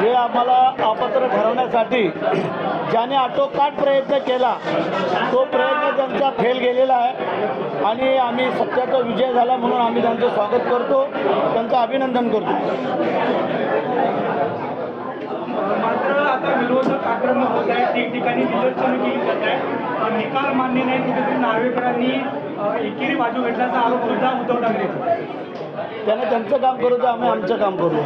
जे आम्हाला अपात्र ठरवण्यासाठी ज्याने आटोकाट प्रयत्न केला तो प्रयत्न त्यांचा फेल गेलेला आहे. आणि आम्ही सत्याचा विजय झाला म्हणून आम्ही त्यांचं स्वागत करतो त्यांचं अभिनंदन करतो. मात्र आता विरोधक आक्रमक होत आहे ठिकठिकाणी निदर्शनं केली जात निकाल मान्य नाही. कुठेतरी नार्वेकरांनी एकेरी बाजू घेतल्याचा आरोप सुद्धा उद्धव ठाकरे त्याने त्यांचं काम करू तर आम्ही आमचं काम करू.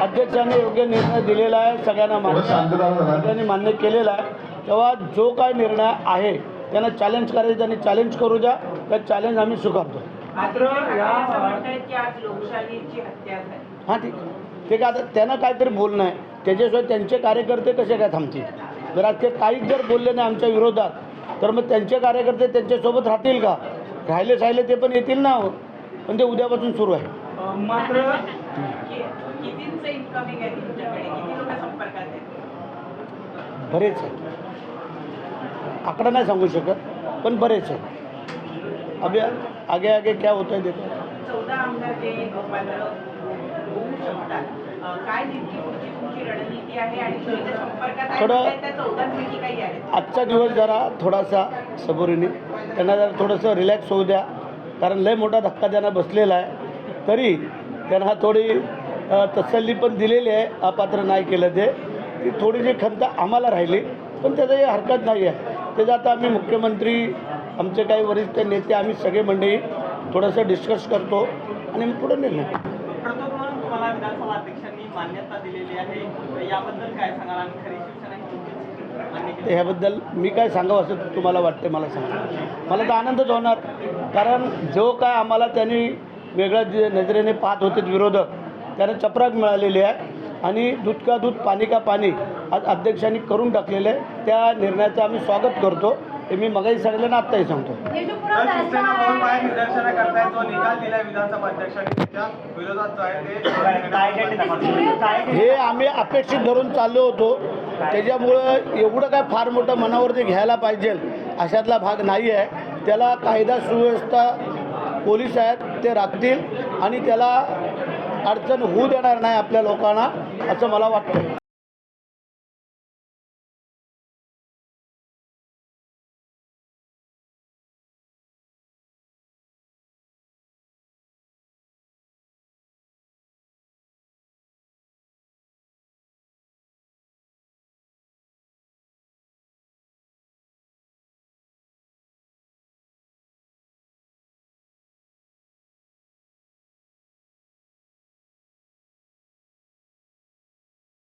अध्यक्षांनी योग्य निर्णय दिलेला आहे सगळ्यांना मान्य सगळ्यांनी मान्य केलेला आहे. तेव्हा जो काय निर्णय आहे त्यांना चॅलेंज करायचं त्यांनी चॅलेंज करू द्या. त्या चॅलेंज आम्ही स्वीकारतो. मात्र या असं अ, म्हणतायत की आज लोकशाहीची हत्या झाली. हां ठीक. ते काय आता त्यांना काहीतरी बोलणं आहे. त्याच्याशिवाय त्यांचे कार्यकर्ते कसे काय थांबतील? जर आज ते काहीच जर बोलले नाही आमच्या विरोधात तर मग त्यांचे कार्यकर्ते त्यांच्यासोबत राहतील का? राहिले राहिले ते पण येतील ना पण ते उद्यापासून सुरू आहे. मात्र कि- कितींचं इन्कमिंग आहे तुमच्याकडे? किती लोक संपर्कात आहेत? बरेच आहेत. आकडा नाही सांगू शकत पण बरेच आहेत. अभि आगे आगे क्या होतं आहे देखो चौदा आमदार जे अपात्र होऊ शकतात. अ, काय नेमकी पुढची तुमची रणनीती आहे आणि तुम्ही ज्या संपर्कात आहे थोडं- आजचा दिवस जरा थोडासा सबुरीने त्यांना जरा थोडंसं रिलॅक्स होऊ द्या. कारण लय मोठा धक्का त्यांना बसलेला आहे. तरी त्यांना थोडी तसल्ली पण दिलेली आहे. अपात्र नाही केलं ते. ती थोडीशी खंत आम्हाला राहिली पण त्याची हरकत नाही आहे. त्याचं आता आम्ही मुख्यमंत्री आमचे काही वरिष्ठ नेते आम्ही सगळे मंडळी थोडंसं डिस्कस करतो आणि मग पुढे निर्णय. ह्याबद्दल मी काय सांगावं असं तुम्हाला वाटते मला सांगा. मला तर आनंदच होणार. कारण जो काय आम्हाला त्यांनी वेगळ्या जे नजरेने पाहत होते विरोधक त्यांना चपराक मिळालेली आहे. आणि दूध का दूध पाणी का पाणी आज अध्यक्षांनी करून टाकलेलं आहे. त्या निर्णयाचं आम्ही स्वागत करतो. हे मी मगाही सांगितलं ना आत्ताही सांगतो. है हे आम्ही अपेक्षित धरून चाललो होतो. त्याच्यामुळं एवढं काय फार मोठं मनावरती घ्यायला पाहिजे अशातला भाग नाही आहे त्याला कायदा सुव्यवस्था पोलीस आहेत ते राखतील आणि त्याला अडचण होऊ देणार नाही आपल्या लोकांना असं मला वाटतं